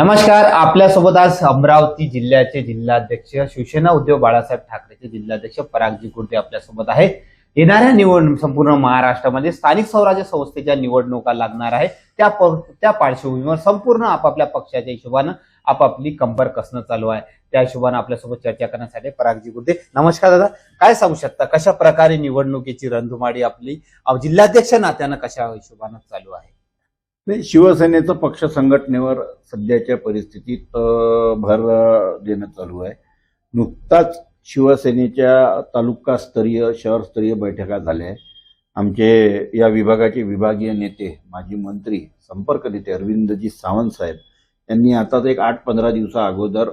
नमस्कार आपल्यासोबत आज अमरावती जिल्ह्याचे जिल्हाध्यक्ष शिवसेना उद्धव बाळासाहेब ठाकरेचे जिल्हाध्यक्ष परागजी कुर्ते आपल्यासोबत आहेत. येणाऱ्या निवड संपूर्ण महाराष्ट्रामध्ये स्थानिक स्वराज्य संस्थेच्या निवडणुका लागणार आहे त्या त्या पार्श्वभूमीवर संपूर्ण आपापल्या पक्षाच्या हिशोबानं आपापली कंबर कसणं चालू आहे. त्या हिशोबानं आपल्यासोबत चर्चा करण्यासाठी परागजी कुर्ते नमस्कार दादा काय सांगू शकता? कशा प्रकारे निवडणुकीची रणधुमाडी आपली जिल्हाध्यक्ष नात्यानं कशा हिशोबानं चालू आहे? नाही शिवसेनेचं पक्ष संघटनेवर सध्याच्या परिस्थितीत भर देणं चालू आहे. नुकताच शिवसेनेच्या तालुकास्तरीय शहरस्तरीय बैठका झाल्या. आहे आमचे या विभागाचे विभागीय नेते माजी मंत्री संपर्क नेते अरविंदजी सावंत साहेब यांनी आताच एक आठ पंधरा दिवसा अगोदर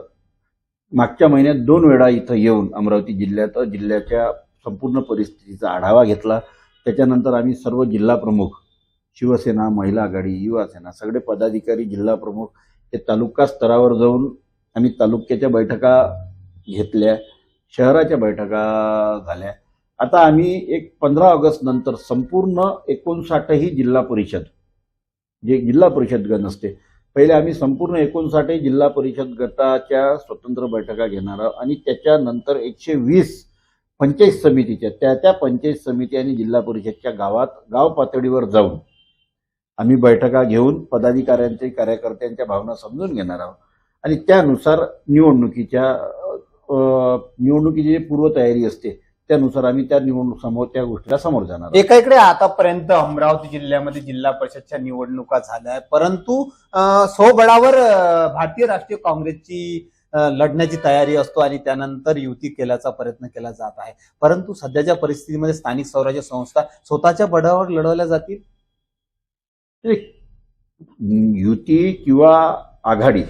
मागच्या महिन्यात दोन वेळा इथं येऊन अमरावती जिल्ह्यात जिल्ह्याच्या संपूर्ण परिस्थितीचा आढावा घेतला. त्याच्यानंतर आम्ही सर्व जिल्हा प्रमुख शिवसेना महिला आघाडी युवासेना सगळे पदाधिकारी जिल्हा प्रमुख हे तालुका स्तरावर जाऊन आम्ही तालुक्याच्या बैठका घेतल्या शहराच्या बैठका झाल्या. आता आम्ही एक पंधरा ऑगस्ट नंतर संपूर्ण एकोणसाठही जिल्हा परिषद जे जिल्हा परिषद गण असते पहिले आम्ही संपूर्ण एकोणसाठही जिल्हा परिषद गटाच्या स्वतंत्र बैठका घेणार आहोत आणि त्याच्यानंतर एकशे वीस पंचायत समितीच्या त्या त्या पंचायत समिती आणि जिल्हा परिषदच्या गावात गाव पातळीवर जाऊन आम्ही बैठका घेऊन पदाधिकाऱ्यांचे कार्यकर्त्यांच्या भावना समजून घेणार आहोत. आणि त्यानुसार निवडणुकीच्या निवडणुकीची जी पूर्वतयारी असते त्यानुसार आम्ही त्या निवडणूक समोर त्या गोष्टीला समोर जाणार एका इकडे आतापर्यंत अमरावती जिल्ह्यामध्ये जिल्हा परिषदच्या निवडणुका झाल्या आहेत परंतु अं, स्वबळावर भारतीय राष्ट्रीय काँग्रेसची लढण्याची तयारी असतो आणि त्यानंतर युती केल्याचा प्रयत्न केला जात आहे. परंतु सध्याच्या परिस्थितीमध्ये स्थानिक स्वराज्य संस्था स्वतःच्या बळावर लढवल्या जातील? युती किंवा आघाडी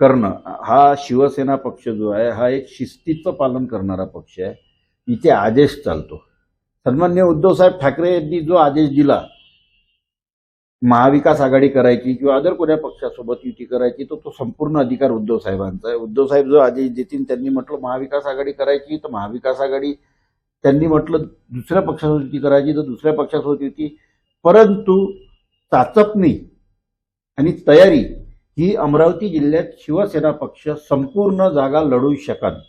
करणं हा शिवसेना पक्ष जो आहे हा एक शिस्तीचं पालन करणारा पक्ष आहे. इथे आदेश चालतो. सन्मान्य उद्धवसाहेब ठाकरे यांनी जो आदेश दिला महाविकास आघाडी करायची किंवा अदर कोण्या पक्षासोबत युती करायची तो तो संपूर्ण अधिकार उद्धव साहेबांचा आहे. उद्धव साहेब जो आदेश देतील त्यांनी म्हटलं महाविकास आघाडी करायची तर महाविकास आघाडी त्यांनी म्हटलं दुसऱ्या पक्षासोबत युती करायची तर दुसऱ्या पक्षासोबत युती. परंतु चाचपणी आणि तयारी ही अमरावती जिल्ह्यात शिवसेना पक्ष संपूर्ण जागा लढू शकत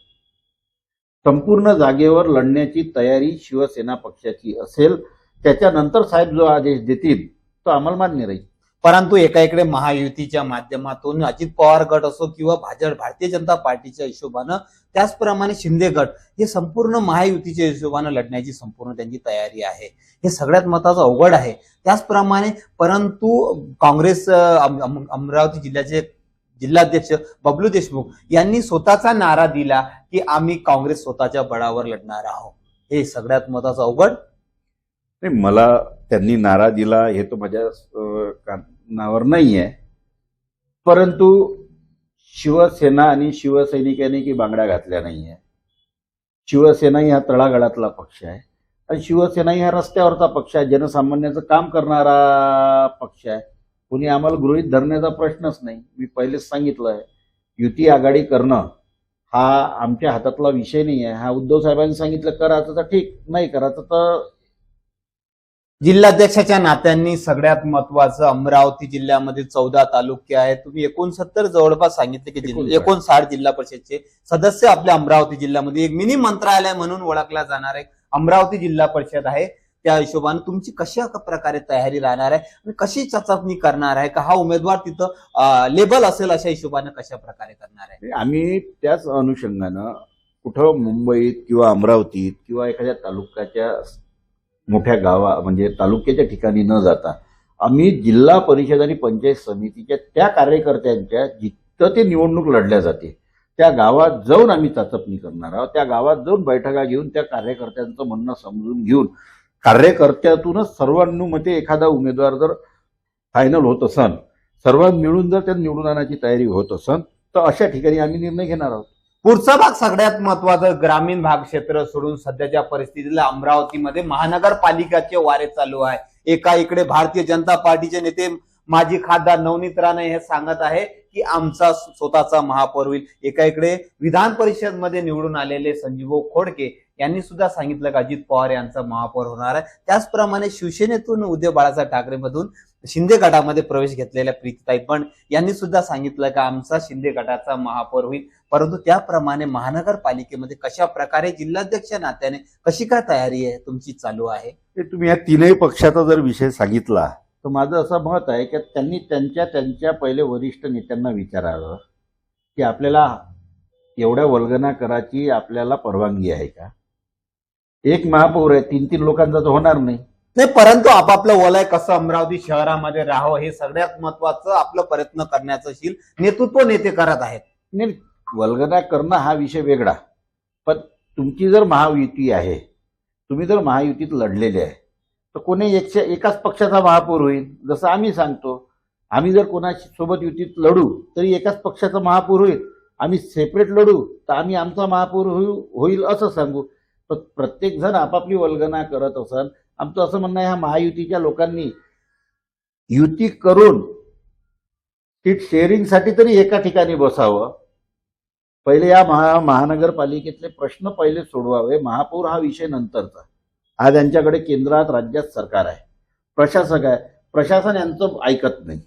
संपूर्ण जागेवर लढण्याची तयारी शिवसेना पक्षाची असेल त्याच्यानंतर साहेब जो आदेश देतील तो आम्हाला मान्य राहील. परंतु एका इकडे महायुतीच्या माध्यमातून अजित पवार गट असो किंवा भाजप भारतीय जनता पार्टीच्या हिशोबानं त्याचप्रमाणे शिंदे गट हे संपूर्ण महायुतीच्या हिशोबानं लढण्याची संपूर्ण त्यांची तयारी आहे. हे सगळ्यात महत्वाचं अवघड आहे. त्याचप्रमाणे परंतु काँग्रेस अमरावती जिल्ह्याचे जिल्हाध्यक्ष बबलू देशमुख यांनी स्वतःचा नारा दिला की आम्ही काँग्रेस स्वतःच्या बळावर लढणार आहोत. हे सगळ्यात महत्वाचं अवघड नाही मला त्यांनी नारा दिला हे तो माझ्या अं, कानावर नाही आहे परंतु शिवसेना आणि शिवसैनिकांनी की बांगड्या घातल्या नाही आहे शिवसेनाही हा तळागाळातला पक्ष आहे. आणि शिवसेनाही हा रस्त्यावरचा पक्ष आहे. जनसामान्याचं काम करणारा पक्ष आहे. कोणी आम्हाला गृहीत धरण्याचा प्रश्नच नाही. मी पहिलेच सांगितलं आहे युती आघाडी करणं हा आमच्या हातातला विषय नाही आहे हा उद्धव साहेबांनी सांगितलं करायचं तर ठीक नाही करायचं तर जिल्हाध्यक्षाच्या नात्यांनी सगळ्यात महत्वाचं अमरावती जिल्ह्यामध्ये चौदा तालुके आहेत. तुम्ही एकोणसत्तर जवळपास सांगितले की जिल्हा- 59. एकोणसाठ जिल्हा परिषदचे सदस्य आपल्या अमरावती जिल्ह्यामध्ये. एक मिनी मंत्रालय म्हणून ओळखला जाणार आहे. अमरावती जिल्हा परिषद आहे. त्या हिशोबाने तुमची कशा प्रकारे तयारी राहणार आहे आणि कशी चाचपणी करणार आहे का? हा उमेदवार तिथं लेबल असेल अशा हिशोबाने कशा प्रकारे करणार आहे? आम्ही त्याच अनुषंगानं कुठं मुंबईत किंवा अमरावतीत किंवा एखाद्या तालुक्याच्या मोठ्या गावा म्हणजे तालुक्याच्या ठिकाणी न जाता आम्ही जिल्हा परिषद आणि पंचायत समितीच्या त्या कार्यकर्त्यांच्या जिथं ते निवडणूक लढल्या जाते त्या गावात जाऊन आम्ही चाचपणी करणार आहोत. त्या गावात जाऊन बैठका घेऊन त्या कार्यकर्त्यांचं म्हणणं समजून घेऊन कार्यकर्त्यातूनच सर्वानुमते एखादा उमेदवार जर फायनल होत असन सर्वात मिळून जर त्या निवडून आणण्याची तयारी होत असन तर अशा ठिकाणी आम्ही निर्णय घेणार आहोत. पुढचा भाग सगळ्यात महत्त्वाचा ग्रामीण भाग क्षेत्र सोडून सध्याच्या परिस्थितीला अमरावतीमध्ये महानगरपालिकाचे वारे चालू आहे. एका इकडे भारतीय जनता पार्टीचे नेते माजी खासदार नवनीत राणे हे सांगत आहे की आमचा स्वतःचा महापौर होईल. एका इकडे विधान परिषदमध्ये निवडून आलेले संजीव खोडके यांनी सुद्धा सांगितलं की अजित पवार यांचा महापौर होणार आहे. त्याचप्रमाणे शिवसेनेतून उद्धव बाळासाहेब ठाकरे मधून शिंदे गटामध्ये प्रवेश घेतलेल्या प्रीतीताई पण यांनी सुद्धा सांगितलं की आमचा शिंदे गटाचा महापौर होईल. परंतु त्याप्रमाणे महानगरपालिकेमध्ये कशा प्रकारे जिल्हाध्यक्ष नात्याने कशी काय तयारी आहे तुमची चालू आहे? तुम्ही या तीनही पक्षाचा जर विषय सांगितला तर माझं असं मत आहे की त्यांनी त्यांच्या त्यांच्या पहिले वरिष्ठ नेत्यांना विचारावं की आपल्याला एवढ्या वल्गना कराची आपल्याला परवानगी आहे का? एक महापौर आहे तीन तीन लोकांचा तर होणार नाही. नाही परंतु आपापलं वलय कसं अमरावती शहरामध्ये राहावं हे सगळ्यात महत्वाचं आपलं प्रयत्न करण्याचं शील नेतृत्व नेते करत आहेत. नाही वल्गना करणं हा विषय वेगळा. पण तुमची जर महायुती आहे तुम्ही जर महायुतीत लढलेले आहे तर कोणी एकशे एकाच पक्षाचा महापौर होईल? जसं आम्ही सांगतो आम्ही जर कोणाशी सोबत युतीत लढू तरी एकाच पक्षाचा महापौर होईल. आम्ही सेपरेट लढू तर आम्ही आमचा महापौर होईल होईल असं सांगू. पण प्रत्येक जण आपापली वल्गना करत असन आमचं असं म्हणणं आहे ह्या महायुतीच्या लोकांनी युती करून सीट शेअरिंगसाठी तरी एका ठिकाणी बसावं. पहिले या महा महानगरपालिकेतले प्रश्न पहिले सोडवावे. महापौर हा विषय नंतरचा. आज यांच्याकडे केंद्रात राज्यात सरकार आहे. प्रशासक आहे. प्रशासन यांचं ऐकत नाही.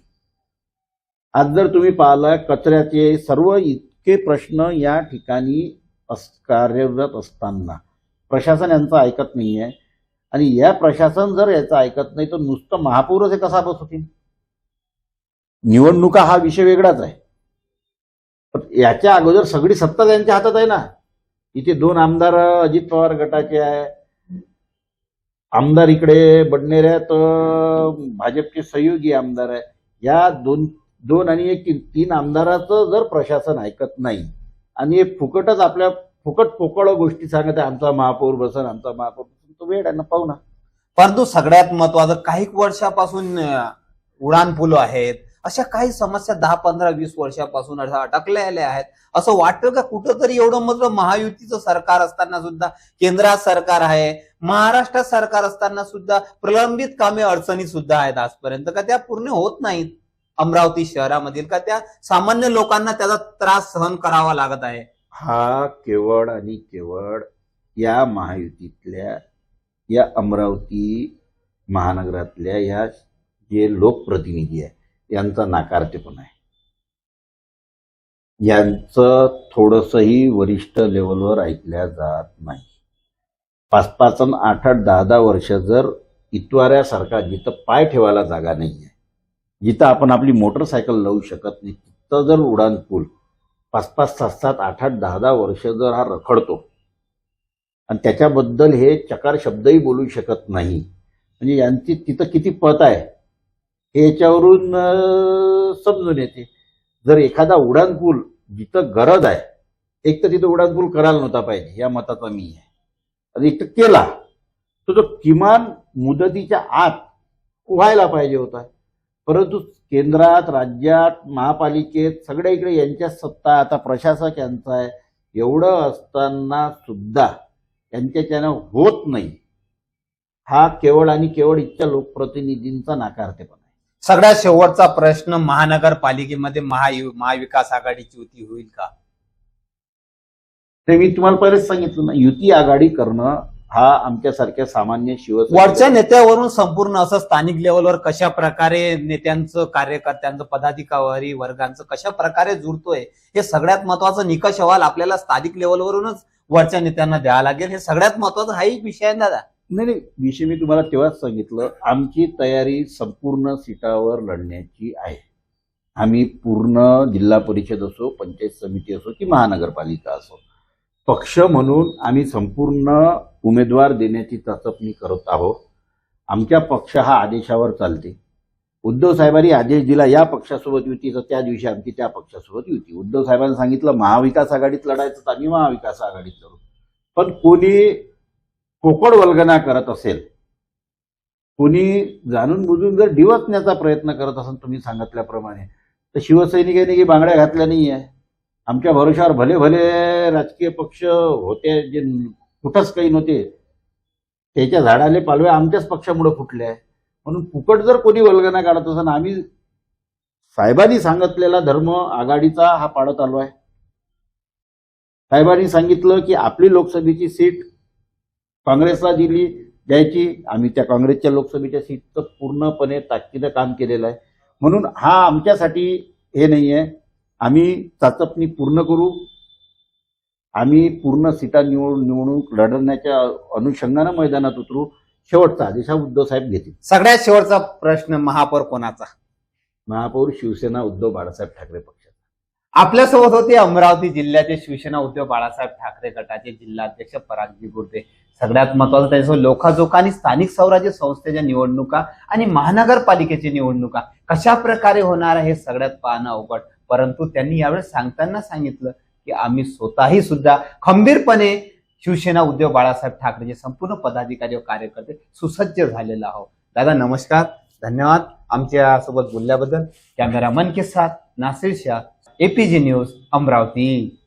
आज जर तुम्ही पाहिलं कचऱ्याचे सर्व इतके प्रश्न या ठिकाणी अस कार्यरत असताना प्रशासन यांचं ऐकत नाही आहे आणि या प्रशासन जर याचं ऐकत नाही तर नुसतं महापौरच हे कसा बसवतील? निवडणुका हा विषय वेगळाच आहे. पण याच्या अगोदर सगळी सत्ता त्यांच्या हातात आहे ना. इथे दोन आमदार अजित पवार गटाचे आहे. आमदार इकडे बडनेऱ्यात अं, भाजपचे सहयोगी आमदार आहे. या दोन दोन आणि एक तीन तीन आमदाराचं जर प्रशासन ऐकत नाही आणि हे फुकटच आपल्या फुकट पोकळ गोष्टी सांगत आहे आमचा महापौर बसन आमचा महापौर बसन तो वेळ आहे ना पाहू ना. परंतु सगळ्यात महत्वाचं काही वर्षापासून उडान पुल आहेत. अशा काही समस्या दहा पंधरा वीस वर्षापासून अशा अटकलेल्या आहेत. असं वाटतं का कुठंतरी एवढं मग महायुतीचं सरकार असताना सुद्धा केंद्रात सरकार आहे महाराष्ट्रात सरकार असताना सुद्धा प्रलंबित कामे अडचणी सुद्धा आहेत आजपर्यंत? का त्या पूर्ण होत नाहीत? अमरावती शहरामधील का त्या सामान्य लोकांना त्याचा त्रास सहन करावा लागत आहे? हा केवळ आणि केवळ या महायुतीतल्या या अमरावती महानगरातल्या या जे लोकप्रतिनिधी आहे यांचा नाकारतेपण आहे. यांचं थोडंसंही वरिष्ठ लेवलवर ऐकल्या जात नाही. पाच पाच अन आठ आठ दहा दहा वर्ष जर इतवाऱ्यासारखा जिथं पाय ठेवायला जागा नाही आहे जिथं आपण आपली मोटरसायकल लावू शकत नाही तिथं जर उडाणपूल पाच पाच सात सात आठ आठ दहा दहा वर्ष जर हा रखडतो आणि त्याच्याबद्दल हे चकार शब्दही बोलू शकत नाही. म्हणजे यांची तिथं किती पत आहे हे याच्यावरून समजून येते. जर एखादा उडान जिथं गरज आहे एक तर तिथं उडान करायला नव्हता पाहिजे या मताचा मी आहे. आणि एक तर केला. तो जो किमान मुदतीच्या आत व्हायला पाहिजे होता. परंतु केंद्रात राज्यात महापालिकेत सगळ्या इकडे यांच्या सत्ता आता प्रशासक यांचा आहे एवढं असताना सुद्धा यांच्याच्यानं होत नाही. हा केवळ आणि केवळ इथच्या लोकप्रतिनिधींचा नाकारतेपणा आहे. सगळ्यात शेवटचा प्रश्न महानगरपालिकेमध्ये महायु महाविकास आघाडीची युती होईल का? ते मी तुम्हाला पहिलेच सांगितलं ना युती आघाडी करणं हा आमच्यासारख्या सामान्य वरच्या शिवसेना नेत्यावरून संपूर्ण असं स्थानिक लेवलवर कशा प्रकारे नेत्यांचं कार्यकर्त्यांचं पदाधिकारी वर्गांचं कशा प्रकारे जुळतोय हे सगळ्यात महत्वाचं निकष अहवाल आपल्याला स्थानिक लेवलवरूनच वरच्या नेत्यांना द्यावा लागेल. हे सगळ्यात महत्त्वाचा हा एक विषय आहे दादा. नाही नाही विषय मी तुम्हाला तेव्हाच सांगितलं. आमची तयारी संपूर्ण सीटावर लढण्याची आहे. आम्ही पूर्ण जिल्हा परिषद असो पंचायत समिती असो की महानगरपालिका असो पक्ष म्हणून आम्ही संपूर्ण उमेदवार देण्याची चाचपणी करत आहोत. आमच्या पक्ष हा आदेशावर चालते. उद्धव साहेबांनी आदेश दिला या पक्षासोबत युती तर त्या दिवशी आमची त्या पक्षासोबत युती. उद्धव साहेबांनी सांगितलं महाविकास आघाडीत लढायचं तर आम्ही महाविकास आघाडीत लढू. पण कोणी कोकड वल्गना करत असेल कोणी जाणून बुजून जर डिवचण्याचा प्रयत्न करत असेल तुम्ही सांगितल्याप्रमाणे तर शिवसैनिकांनी की बांगड्या घातल्या नाही आहे आमच्या भरोशावर भले भले राजकीय पक्ष होते जे कुठंच काही नव्हते त्याच्या झाडाले पालवे आमच्याच पक्षामुळे फुटले आहे म्हणून फुकट जर कोणी वल्गना काढत असं आम्ही साहेबांनी सांगितलेला धर्म आघाडीचा हा पाडत आलो आहे. साहेबांनी सांगितलं की आपली लोकसभेची सीट काँग्रेसला दिली द्यायची आम्ही त्या काँग्रेसच्या लोकसभेच्या सीटचं पूर्णपणे ताकदीनं काम केलेलं आहे. म्हणून हा आमच्यासाठी हे नाही आहे आम्ही चाचपणी पूर्ण करू. आम्ही पूर्ण सीटा निवडून निवडणूक लढवण्याच्या अनुषंगानं मैदानात उतरू. शेवटचा आदेश हा उद्धव साहेब घेतील. सगळ्यात शेवटचा प्रश्न महापौर कोणाचा? महापौर शिवसेना उद्धव बाळासाहेब ठाकरे पक्ष आपल्यासोबत होते अमरावती जिल्ह्याचे शिवसेना उद्धव बाळासाहेब ठाकरे गटाचे जिल्हाध्यक्ष परागजी गुर्दे सगळ्यात महत्वाचं त्यांच्यासोबत लोकाजोका आणि स्थानिक स्वराज्य संस्थेच्या निवडणुका आणि महानगरपालिकेची निवडणुका. कशा प्रकारे होणार आहे हे सगळ्यात पाहणं अवघड. परंतु त्यांनी यावेळेस सांगताना सांगितलं की आम्ही स्वतःही सुद्धा खंबीरपणे शिवसेना उद्धव बाळासाहेब ठाकरेचे संपूर्ण पदाधिकारी व कार्यकर्ते सुसज्ज झालेला आहोत. दादा नमस्कार. धन्यवाद आमच्यासोबत बोलल्याबद्दल. कॅमेरामन के साथ नासिर शाह एपीजी न्यूज अमरावती.